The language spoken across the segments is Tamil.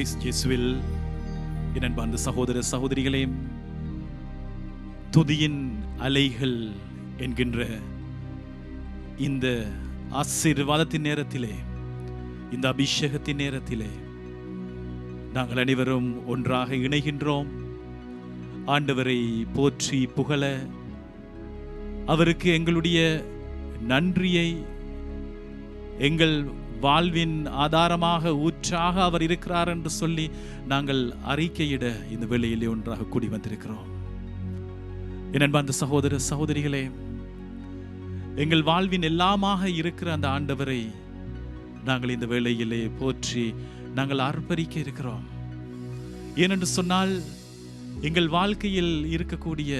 கிறிஸ்து இயேசுவில் என் அன்பார்ந்த சகோதர சகோதரிகளே துதியின் அலைகள் என்கின்ற இந்த ஆசீர்வாதத்தின் நேரத்திலே இந்த அபிஷேகத்தின் நேரத்திலே நாங்கள் அனைவரும் ஒன்றாக இணைகின்றோம். ஆண்டவரை போற்றி புகழ அவருக்கு எங்களுடைய நன்றியை எங்கள் வாழ்வின் ஆதாரமாக ஊற்றாக அவர் இருக்கிறார் என்று சொல்லி நாங்கள் அறிக்கையிட இந்த வேளையிலே ஒன்றாக கூடி வந்திருக்கிறோம். என் அந்த சகோதர சகோதரிகளே எங்கள் வாழ்வின் எல்லாமாக இருக்கிற அந்த ஆண்டவரை நாங்கள் இந்த வேளையிலே போற்றி நாங்கள் அர்ப்பரிக்க இருக்கிறோம். ஏனென்று சொன்னால் எங்கள் வாழ்க்கையில் இருக்கக்கூடிய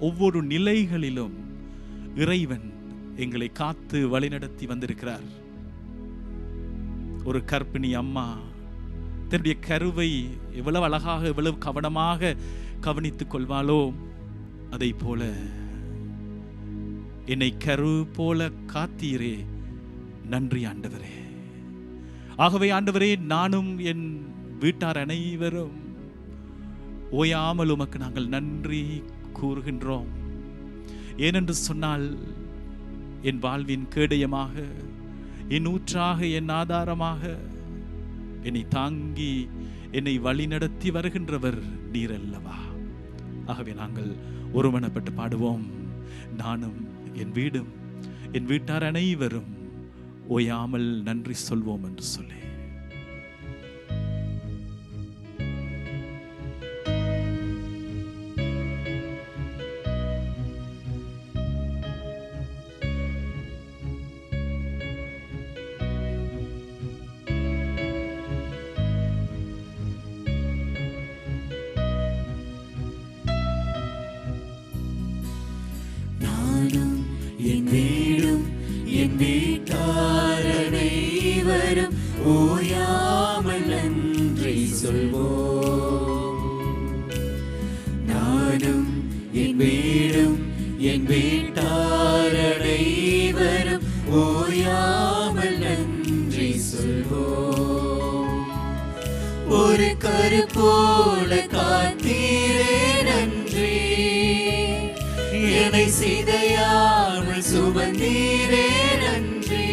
ஒவ்வொரு நிலைகளிலும் இறைவன் எங்களை காத்து வழிநடத்தி வந்திருக்கிறார். ஒரு கர்ப்பிணி அம்மா தன்னுடைய கருவை எவ்வளவு அழகாக எவ்வளவு கவனமாக கவனித்துக் கொள்வாளோ அதை போல என்னை கரு போல காத்தீரே நன்றி ஆண்டவரே. ஆகவே ஆண்டவரே நானும் என் வீட்டார் அனைவரும் ஓயாமல் உமக்கு நாங்கள் நன்றி கூறுகின்றோம். ஏனென்று சொன்னால் என் வாழ்வின் கேடயமாக என் ஊற்றாக என் ஆதாரமாக. என்னை தாங்கி என்னை வழிநடத்தி வருகின்றவர் நீர் அல்லவா? ஆகவே நாங்கள் ஒருமனப்பட்டு பாடுவோம். நானும் என் வீடும் என் வீட்டார் அனைவரும் ஓயாமல் நன்றி சொல்வோம் என்று சொல்லி. என் வீடும் என் வீட்டாரனைவரும் ஓயாமல் நன்றி சொல்வோம். ஒரு கரு போல காத்தீரே நன்றி. என்னை சிதையாமல் சுமந்தீரே நன்றி.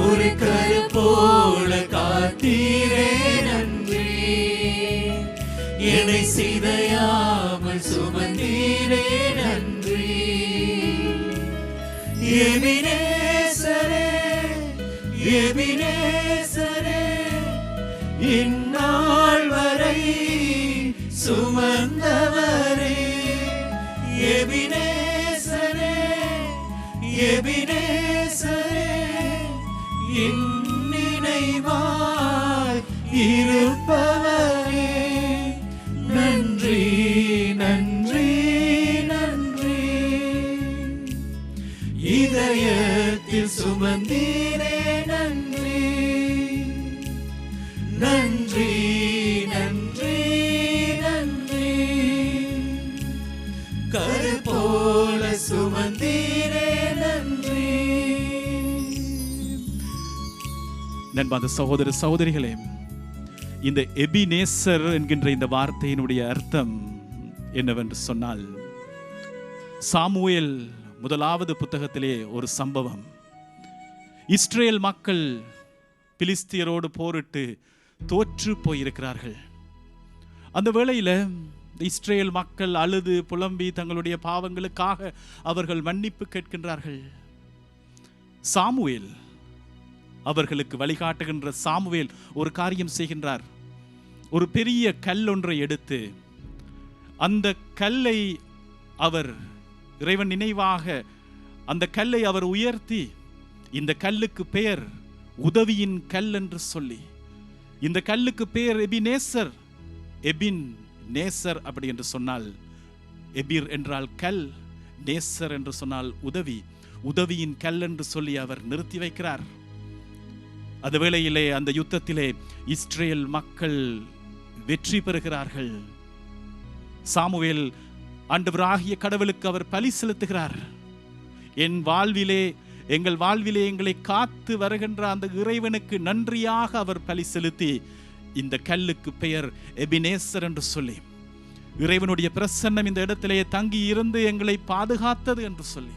ஒரு கரு போல காத்தீரே நன்றி. என்னை சிதையாமல் சுமந்தீரே நன்றி. எபினேசரே எபினேசரே இந்நாள் வரை சுமந்தவரே. எபினேசரே எபினேசரே இந்நினைவாய் இருப்பவர். நண்பாந்த சகோதர சகோதரிகளே இந்த எபினேசர் என்கின்ற இந்த வார்த்தையினுடைய அர்த்தம் என்னவென்று சொன்னால் சாமுவேல் முதலாவது புத்தகத்திலே ஒரு சம்பவம். இஸ்ரேல் மக்கள் பிலிஸ்தியரோடு போரிட்டு தோற்று போயிருக்கிறார்கள். அந்த வேளையில் இஸ்ரேல் மக்கள் அழுது புலம்பி தங்களுடைய பாவங்களுக்காக அவர்கள் மன்னிப்பு கேட்கின்றார்கள். சாமுவேல் அவர்களுக்கு வழிகாட்டுகின்ற சாமுவேல் ஒரு காரியம் செய்கின்றார். ஒரு பெரிய கல் ஒன்றை எடுத்து அந்த கல்லை அவர் இறைவன் நினைவாக அந்த கல்லை அவர் உயர்த்தி இந்த கல்லுக்கு பெயர் உதவியின் கல் என்று சொல்லி இந்த கல்லுக்கு பெயர் எபினேசர் எபின் நேசர் அப்படி என்று சொன்னால் எபிர் என்றால் கல் நேசர் என்று சொன்னால் உதவி உதவியின் கல் என்று சொல்லி அவர் நிறுத்தி வைக்கிறார். அந்த வேளையிலே அந்த யுத்தத்திலே இஸ்ரேல் மக்கள் வெற்றி பெறுகிறார்கள். சாமுவேல் ஆண்டவராகிய கடவுளுக்கு அவர் பலி செலுத்துகிறார். என் வாழ்விலே எங்கள் வாழ்விலே எங்களை காத்து வருகின்ற அந்த இறைவனுக்கு நன்றியாக அவர் பலி செலுத்தி இந்த கல்லுக்கு பெயர் எபினேசர் என்று சொல்லி இறைவனுடைய பிரசன்னம் இந்த இடத்திலேயே தங்கி இருந்து எங்களை பாதுகாத்தது என்று சொல்லி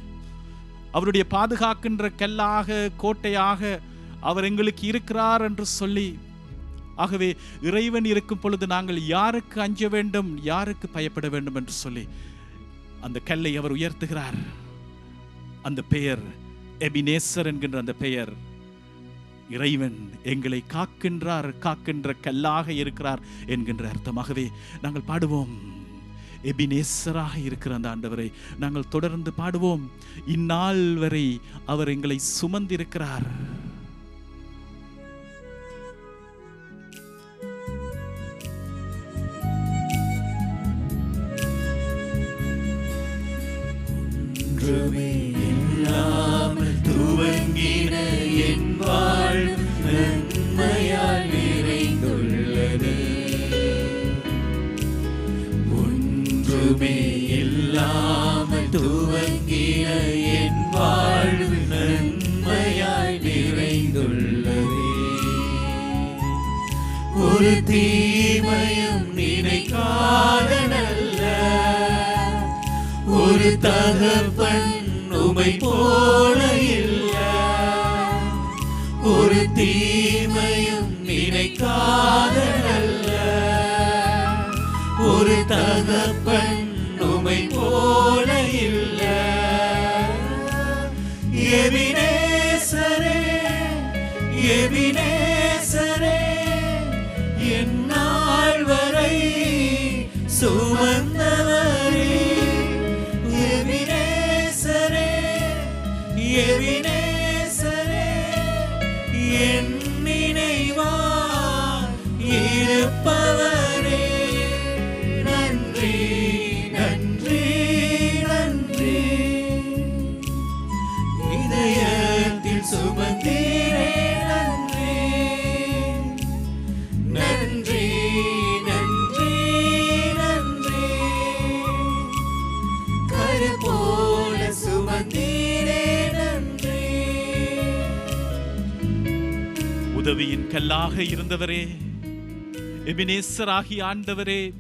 அவருடைய பாதுகாக்கின்ற கல்லாக கோட்டையாக அவர் எங்களுக்கு இருக்கிறார் என்று சொல்லி ஆகவே இறைவன் இருக்கும் பொழுது நாங்கள் யாருக்கு அஞ்ச வேண்டும் யாருக்கு பயப்பட வேண்டும் என்று சொல்லி அந்த கல்லை அவர் உயர்த்துகிறார். அந்த பெயர் எபினேசர் என்கின்ற அந்த பெயர். இறைவன் எங்களை காக்கின்றார் காக்கின்ற கல்லாக இருக்கிறார் என்கின்ற அர்த்தமாகவே நாங்கள் பாடுவோம். எபினேசராக இருக்கிற அந்த ஆண்டவரை நாங்கள் தொடர்ந்து பாடுவோம். இந்நாள் வரை அவர் எங்களை சுமந்திருக்கிறார். தீமையும் நினைக்காத நல்ல ஒரு தகப்பன் உமை போல இல்ல. ஒரு தீமையும் நினைக்காத நல்ல ஒரு தகப்பன் உமை போல இல்ல. எபினேசரே எவினே சுமந்தவரே எவினேசரே எவினேசரே என் நினைவா இருப்பவரே. நன்றி. ஆண்டவரே எபினேசர் எபினேசராகி ஆண்டவரே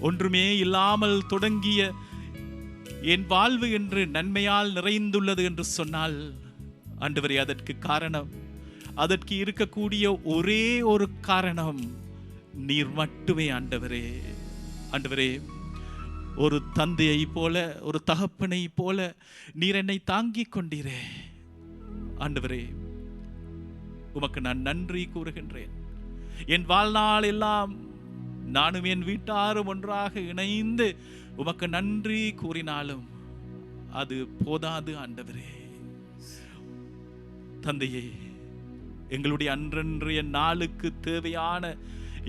ஒன்றுமே இல்லாமல் தொடங்கிய என் வாழ்வு என்று நன்மையால் நிறைந்துள்ளது என்று சொன்னால் ஆண்டவரே அதற்கு காரணம் அதற்கு இருக்கக்கூடிய ஒரே ஒரு காரணம் நீர் மட்டுமே ஆண்டவரே. ஆண்டவரே ஒரு தந்தையை போல ஒரு தகப்பனை போல நீர் என்னை தாங்கிக் கொண்டீரே. ஆண்டவரே உமக்கு நான் நன்றி கூறுகின்றேன். என் வாழ்நாள் எல்லாம் நானும் என் வீட்டாரும் ஒன்றாக இணைந்து உமக்கு நன்றி கூறினாலும் அது போதாது ஆண்டவரே. தந்தையே எங்களுடைய அன்றன்றைய நாளுக்கு தேவையான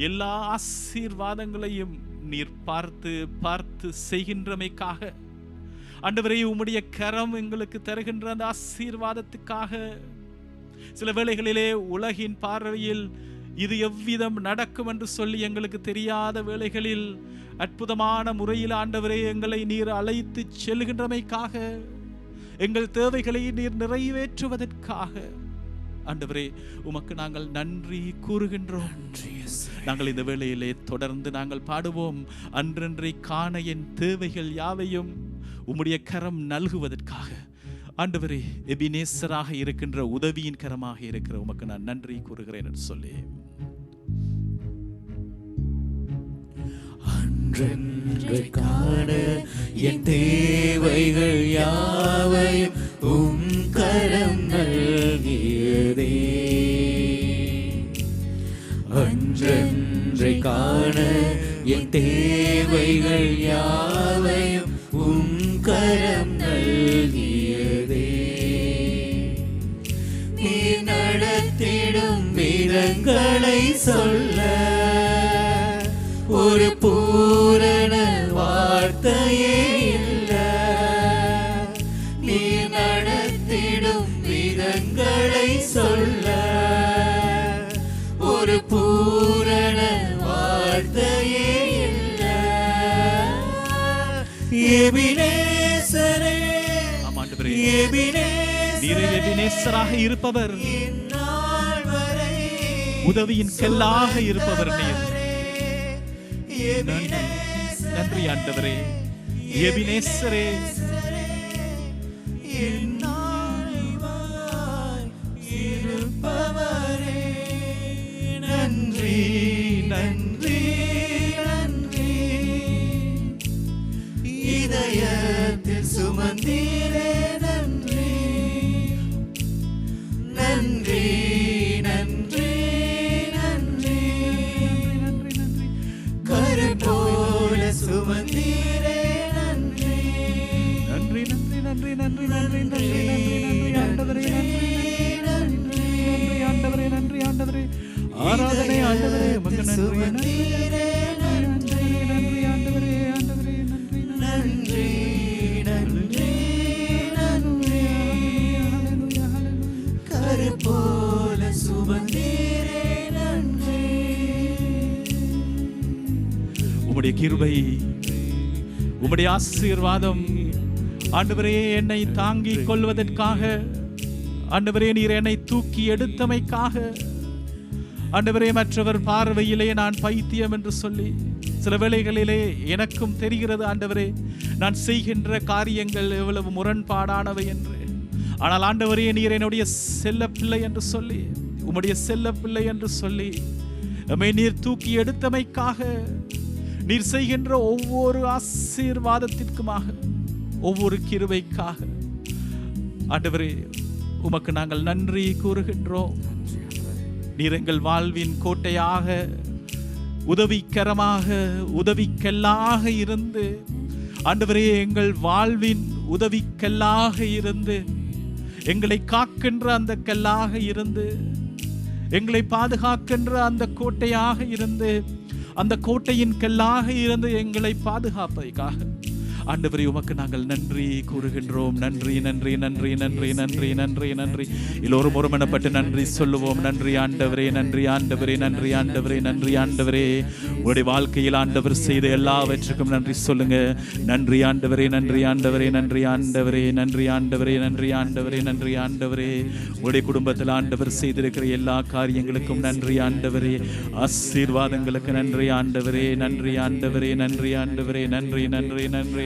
எல்லா ஆசீர்வாதங்களையும் நீர் பார்த்து பார்த்து செய்கின்றமைக்காக அண்டவரே உம்முடைய கரம் எங்களுக்கு தருகின்ற அந்த ஆசீர்வாதத்துக்காக சில வேளைகளிலே உலகின் பார்வையில் இது எவ்விதம் நடக்கும் என்று சொல்லி எங்களுக்கு தெரியாத வேளைகளில் அற்புதமான முறையில் ஆண்டவரே எங்களை நீர் அழைத்து செல்கின்றமைக்காக எங்கள் தேவைகளை நீர் நிறைவேற்றுவதற்காக. ஆண்டவரே உமக்கு நாங்கள் நன்றி கூறுகின்றோம். நாங்கள் இந்த வேளையிலே தொடர்ந்து நாங்கள் பாடுவோம். அன்றன்றை காண என் தேவைகள் யாவையும் உம்முடைய கரம் நல்குவதற்காக. ஆண்டவரே எபினேசராக இருக்கின்ற உதவியின் கரமாக இருக்கிற உமக்கு நான் நன்றி கூறுகிறேன் என்று சொல்லி. அன்றென்று காண என் தேவைகள் யாவையும் உம் கரம் நல்கியதே அன்றென்று காண என் தேவைகள் யாவையும் உம் கரம் விதங்களை சொல்ல ஒரு பூரண வார்த்தையே இல்ல. நீ நடத்திடும் விதங்களை சொல்ல ஒரு பூரண வார்த்தையே இல்ல. எபினேசரே எபினேசராக இருப்பவர். உதவியின் கல்லாக இருப்பவர் நீர். நன்றி. ஆண்டவரே. எபினேசரே. இருப்பவரே நன்றி நன்றி நன்றி. உம்முடைய கிருபை உம்முடைய ஆசீர்வாதம். ஆண்டவரே என்னை தாங்கிக் கொள்வதற்காக ஆண்டவரே நீர் என்னை தூக்கி எடுத்தமைக்காக ஆண்டவரே மற்றவர் பார்வையிலே நான் பைத்தியம் என்று சொல்லி சில வேளைகளிலே எனக்கும் தெரிகிறது ஆண்டவரே நான் செய்கின்ற காரியங்கள் எவ்வளவு முரண்பாடானவை என்று. ஆனால் ஆண்டவரே நீர் என்னுடைய செல்ல பிள்ளை என்று சொல்லி உம்முடைய செல்ல பிள்ளை என்று சொல்லி நம்மை நீர் தூக்கி எடுத்தமைக்காக நீர் செய்கின்ற ஒவ்வொரு ஆசீர்வாதத்திற்குமாக ஒவ்வொரு கிருவைக்காக ஆண்டவரே உமக்கு நாங்கள் நன்றி கூறுகின்றோம். நீர் எங்கள் வாழ்வின் கோட்டையாக உதவிக்கரமாக உதவிக்கல்லாக இருந்து ஆண்டவரே எங்கள் வாழ்வின் உதவிக்கல்லாக இருந்து எங்களை காக்கின்ற அந்த கல்லாக இருந்து எங்களை பாதுகாக்கின்ற அந்த கோட்டையாக இருந்து அந்த கோட்டையின் கல்லாக இருந்து எங்களை பாதுகாப்பதற்காக. ஆண்டவரே உமக்கு நாங்கள் நன்றி கூறுகின்றோம் நன்றி நன்றி நன்றி நன்றி நன்றி நன்றி நன்றி எல்லோரும் ஒருமனப்பட்டு நன்றி சொல்லுவோம் நன்றி ஆண்டவரே நன்றி ஆண்டவரே நன்றி ஆண்டவரே நன்றி ஆண்டவரே உங்களுடைய வாழ்க்கையில் ஆண்டவர் செய்த எல்லாவற்றுக்கும் நன்றி சொல்லுங்க நன்றி ஆண்டவரே நன்றி ஆண்டவரே நன்றி ஆண்டவரே நன்றி ஆண்டவரே நன்றி ஆண்டவரே நன்றி ஆண்டவரே உங்களுடைய குடும்பத்தில் ஆண்டவர் செய்திருக்கிற எல்லா காரியங்களுக்கும் நன்றி ஆண்டவரே ஆசீர்வாதங்களுக்கு நன்றி ஆண்டவரே நன்றி ஆண்டவரே நன்றி ஆண்டவரே நன்றி நன்றி நன்றி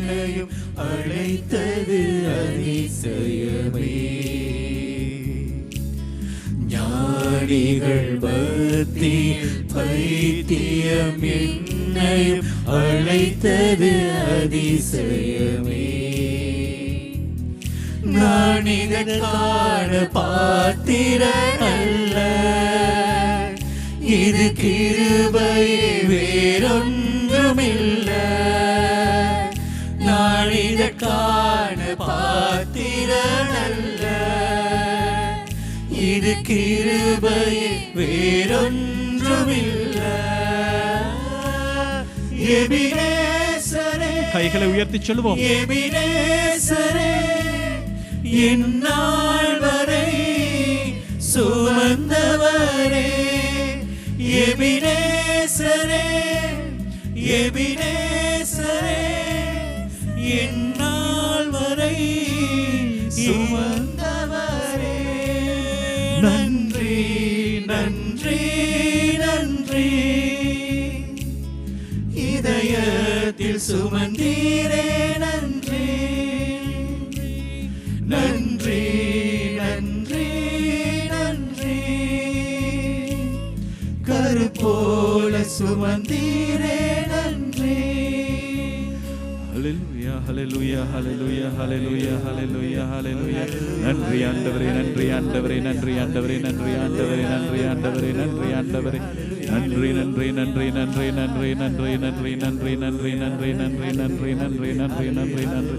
என்னையும் அழைத்தது அதிசயமே. ஞானிகள் பக்தி பைத்தியம் என்னையும் அழைத்தது அதிசயமே. நான் இதற்கான பாத்திர அல்ல. இது கிருபை வேறொன்றுமில்லை. மனிதற்கான பாத்திரனல்ல. இது கிருபையே வேறொன்றுமில்லை. கைகளை உயர்த்தி சொல்லுவோம். என்னால் வரை சுமந்தவரே. எபினேசரே எபினே என்னால் வரை சுமந்தவரே. நன்றி நன்றி நன்றி. இதயத்தில் சுமந்தீரே நன்றி. நன்றி நன்றி நன்றி. கரு போல சுமந்தீரே ஹalleluya ஹalleluya ஹalleluya ஹalleluya ஹalleluya நன்றி ஆண்டவரே நன்றி ஆண்டவரே நன்றி ஆண்டவரே நன்றி ஆண்டவரே நன்றி ஆண்டவரே நன்றி ஆண்டவரே நன்றி நன்றி நன்றி நன்றி நன்றி நன்றி நன்றி நன்றி நன்றி நன்றி நன்றி நன்றி நன்றி நன்றி நன்றி நன்றி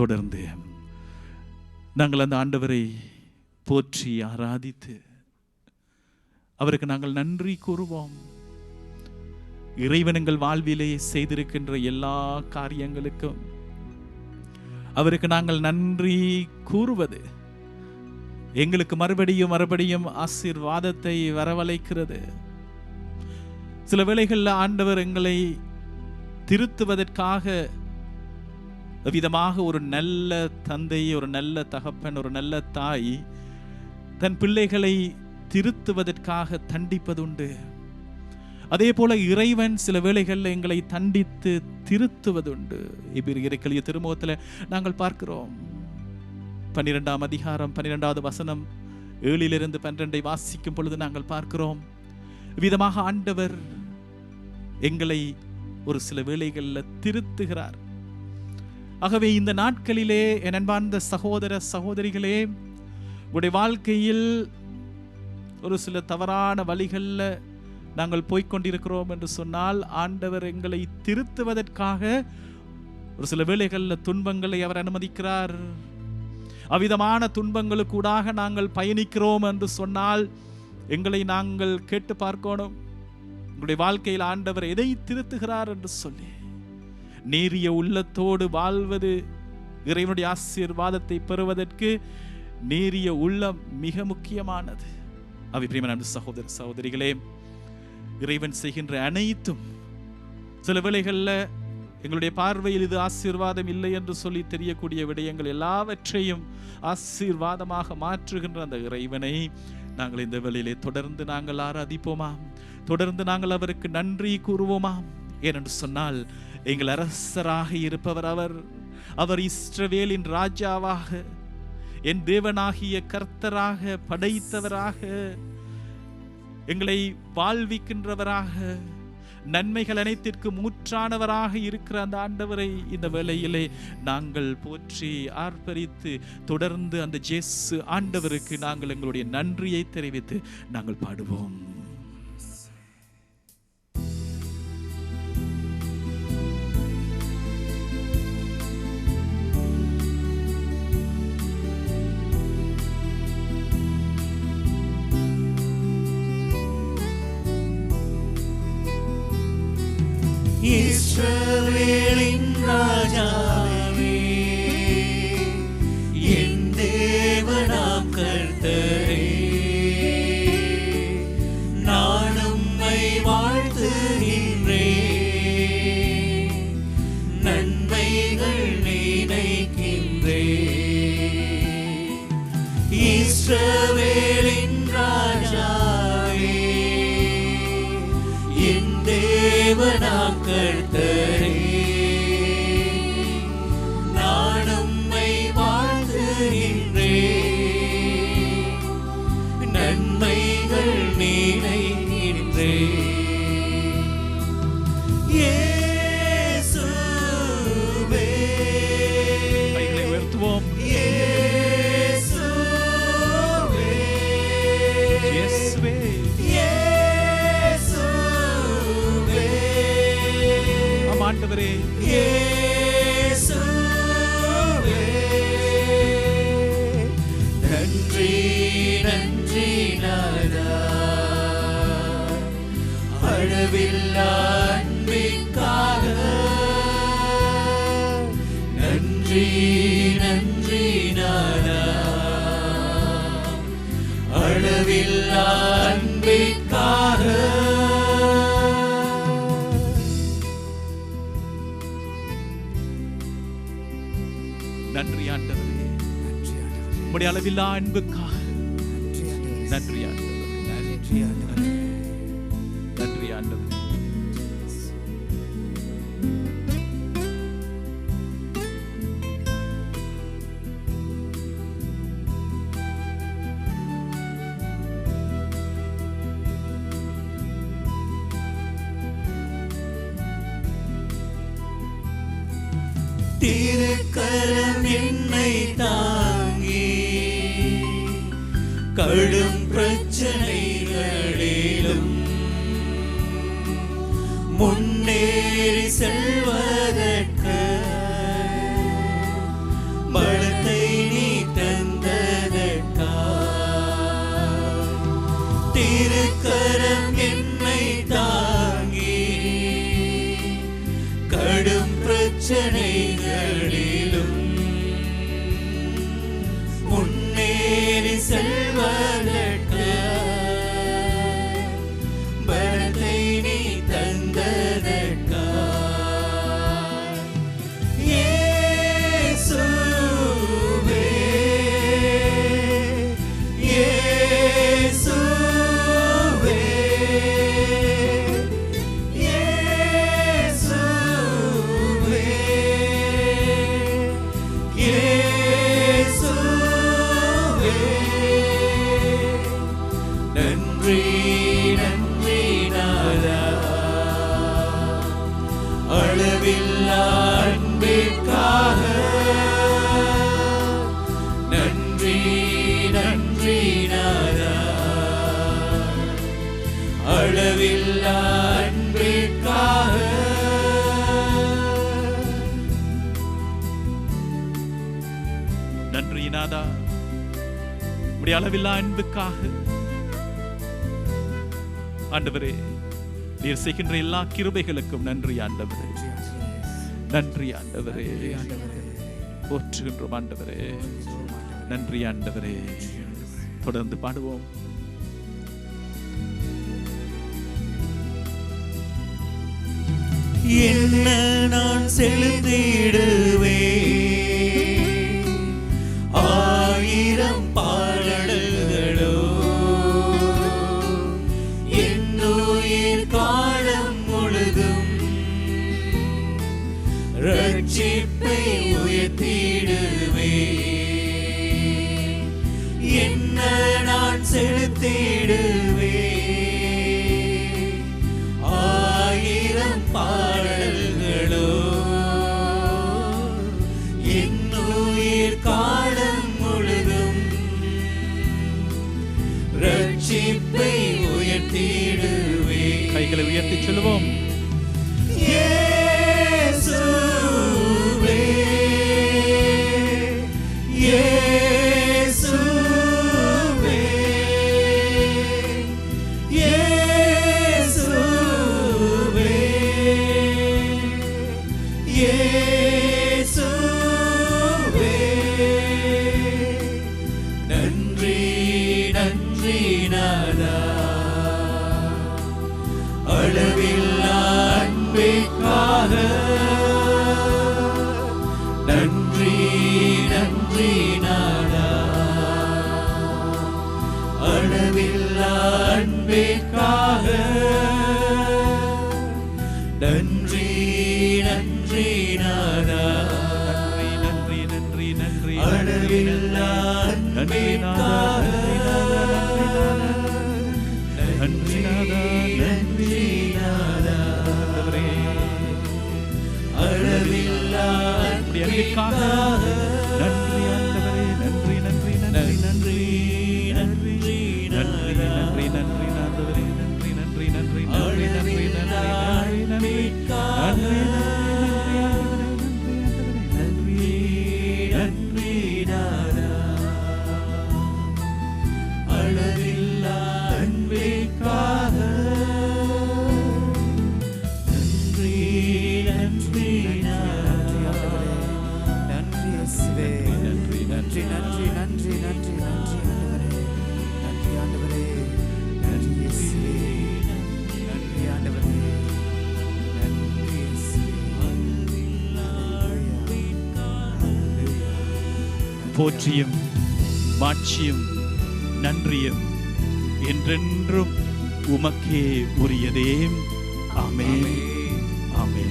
தொடர்ந்து நாங்கள் அந்த ஆண்டவரை போற்றி ஆராதித்து அவருக்கு நாங்கள் நன்றி கூறுவோம். இறைவன் எங்கள் வாழ்விலே செய்திருக்கின்ற எல்லா காரியங்களுக்கும் அவருக்கு நாங்கள் நன்றி கூறுவது எங்களுக்கு மறுபடியும் மறுபடியும் ஆசீர்வாதத்தை வரவழைக்கிறது. சில வேளைகளில் ஆண்டவர் எங்களை திருத்துவதற்காக விதமாக ஒரு நல்ல தந்தை ஒரு நல்ல தகப்பன் ஒரு நல்ல தாய் தன் பிள்ளைகளை திருத்துவதற்காக தண்டிப்பதுண்டு. அதே போல இறைவன் சில வேளைகளில் எங்களை தண்டித்து திருத்துவதுண்டு. இப்பிரிக்கலிய திருமுகத்தில் நாங்கள் பார்க்கிறோம். பன்னிரெண்டாம் அதிகாரம் பன்னிரெண்டாவது வசனம் ஏழிலிருந்து பன்னிரெண்டை வாசிக்கும் பொழுது நாங்கள் பார்க்கிறோம். விதமாக ஆண்டவர் எங்களை ஒரு சில வேளைகளில் திருத்துகிறார். ஆகவே இந்த நாட்களிலே என் அன்பார்ந்த சகோதர சகோதரிகளே உடைய வாழ்க்கையில் ஒரு சில தவறான வழிகளில் நாங்கள் போய்க்கொண்டிருக்கிறோம் என்று சொன்னால் ஆண்டவர் எங்களை திருத்துவதற்காக ஒரு சில வேளைகளில் துன்பங்களை அவர் அனுமதிக்கிறார். அவ்விதமான துன்பங்களுக்கூடாக நாங்கள் பயணிக்கிறோம் என்று சொன்னால் எங்களை நாங்கள் கேட்டு பார்க்கணும். உங்களுடைய வாழ்க்கையில் ஆண்டவர் எதை திருத்துகிறார் என்று சொல்லி. நேரிய உள்ளத்தோடு வாழ்வது இறைவனுடைய ஆசீர்வாதத்தை பெறுவதற்கு நேரிய உள்ளம் மிக முக்கியமானது. அவை பிரியமான சகோதர சகோதரிகளே இறைவன் செய்கின்ற அனைத்தும் சில வேளைகளில் எங்களுடைய பார்வையில் இது ஆசீர்வாதம் இல்லை என்று சொல்லி தெரியக்கூடிய விடயங்கள் எல்லாவற்றையும் ஆசீர்வாதமாக மாற்றுகின்ற அந்த இறைவனை நாங்கள் இந்த வேளையிலே தொடர்ந்து நாங்கள் ஆராதிப்போமா தொடர்ந்து நாங்கள் அவருக்கு நன்றி கூறுவோமா ஏனென்று சொன்னால் எங்கள் அரசராக இருப்பவர் அவர். அவர் இஸ்ரவேலின் ராஜாவாக. என் தேவனாகிய கர்த்தராக படைத்தவராக. எங்களை வாழ்விக்கின்றவராக. நன்மைகள் அனைத்திற்கு மூற்றானவராக இருக்கிற அந்த ஆண்டவரை இந்த வேளையிலே நாங்கள் போற்றி ஆர்ப்பரித்து தொடர்ந்து அந்த ஜேசு ஆண்டவருக்கு நாங்கள் எங்களுடைய நன்றியை தெரிவித்து நாங்கள் பாடுவோம். ഇസ്രവേളിൻ രാജാ day. நன்றி ஆண்டவரே உம்முடைய அளவில்லா அன்புக்காக நன்றி ஆண்டவரே நன்றி ஆண்டவரே உம்முடைய அளவில்லா அன்புக்காக. ஆண்டவரே நீர் செய்கின்ற எல்லா கிருபைகளுக்கும் நன்றி ஆண்டவரே. நன்றி ஆண்டவரே. போற்றுகின்றோம் ஆண்டவரே. நன்றி ஆண்டவரே. தொடர்ந்து பாடுவோம். என்ன நான் செலுத்திடுவேன்? ரட்சிப்பை உயர்த்திடுவே கைகளை உயர்த்தி சொல்லுவோம். நன்றி நன்றி நாதா நன்றி நன்றி நன்றி நன்றி. நன்றி நன்றி நன்றி அளவில்லா அன்பிற்காக போற்றியும் மாட்சியும் நன்றியும் என்றென்றும் உமக்கே உரியதே அமே ஆமே